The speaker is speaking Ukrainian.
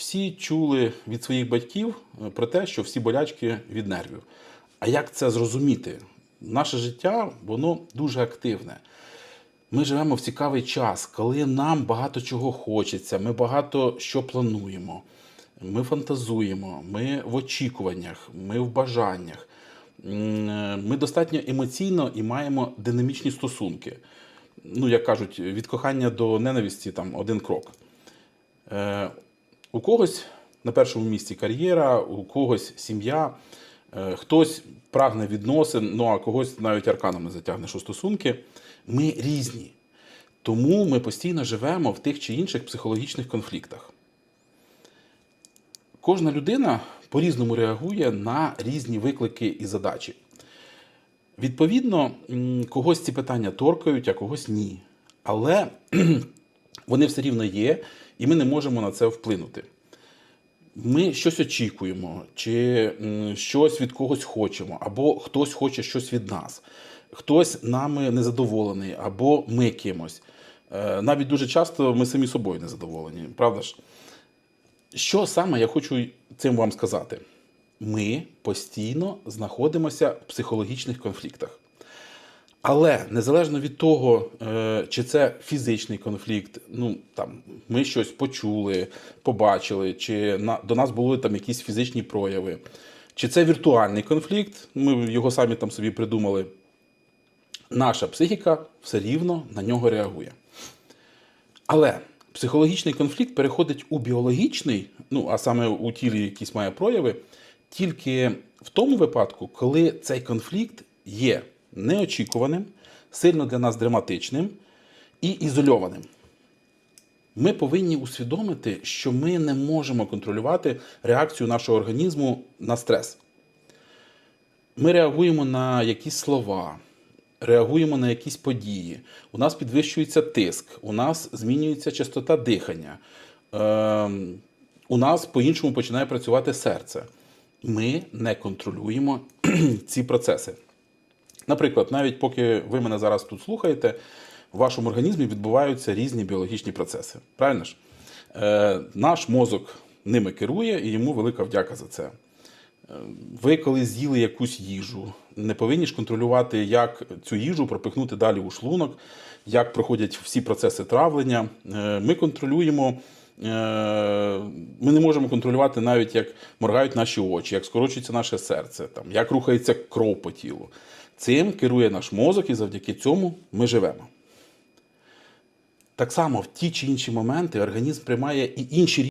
всі чули від своїх батьків е, про те, що всі болячки від нервів. А як це зрозуміти? Наше життя воно дуже активне. Ми живемо в цікавий час, коли нам багато чого хочеться, ми багато що плануємо, ми фантазуємо, ми в очікуваннях, ми в бажаннях. Е, Ми достатньо емоційно і маємо динамічні стосунки. Ну, як кажуть, від кохання до ненависті там один крок. У когось на першому місці кар'єра, у когось сім'я, е, хтось прагне відносин, ну а когось навіть арканами затягнеш у стосунки. Ми різні. Тому ми постійно живемо в тих чи інших психологічних конфліктах. Кожна людина по-різному реагує на різні виклики і задачі. Відповідно, когось ці питання торкають, а когось ні. Але вони все рівно є, і ми не можемо на це вплинути. Ми щось очікуємо, чи щось від когось хочемо, або хтось хоче щось від нас, хтось нами незадоволений, або ми кимось. Е, Навіть дуже часто ми самі собою незадоволені, правда ж? Що саме я хочу цим вам сказати? Ми постійно знаходимося в психологічних конфліктах. Але незалежно від того, е, чи це фізичний конфлікт, ну там ми щось почули, побачили, чи на, до нас були там якісь фізичні прояви, чи це віртуальний конфлікт, ми його самі там собі придумали. Наша психіка все рівно на нього реагує. Але психологічний конфлікт переходить у біологічний, ну а саме у тілі якісь має прояви, тільки в тому випадку, коли цей конфлікт є неочікуваним, сильно для нас драматичним і ізольованим. Ми повинні усвідомити, що ми не можемо контролювати реакцію нашого організму на стрес. Ми реагуємо на якісь слова, реагуємо на якісь події. У нас підвищується тиск, у нас змінюється частота дихання, ем, у нас по-іншому починає працювати серце. Ми не контролюємо ці процеси. Наприклад, навіть поки ви мене зараз тут слухаєте, в вашому організмі відбуваються різні біологічні процеси. Правильно ж? Е, наш мозок ними керує, і йому велика вдяка за це. Е, Ви, коли з'їли якусь їжу, не повинні ж контролювати, як цю їжу пропихнути далі у шлунок, як проходять всі процеси травлення. Е, Ми контролюємо. е, Ми не можемо контролювати навіть, як моргають наші очі, як скорочується наше серце, там, як рухається кров по тілу. Цим керує наш мозок, і завдяки цьому ми живемо. Так само в ті чи інші моменти організм приймає і інші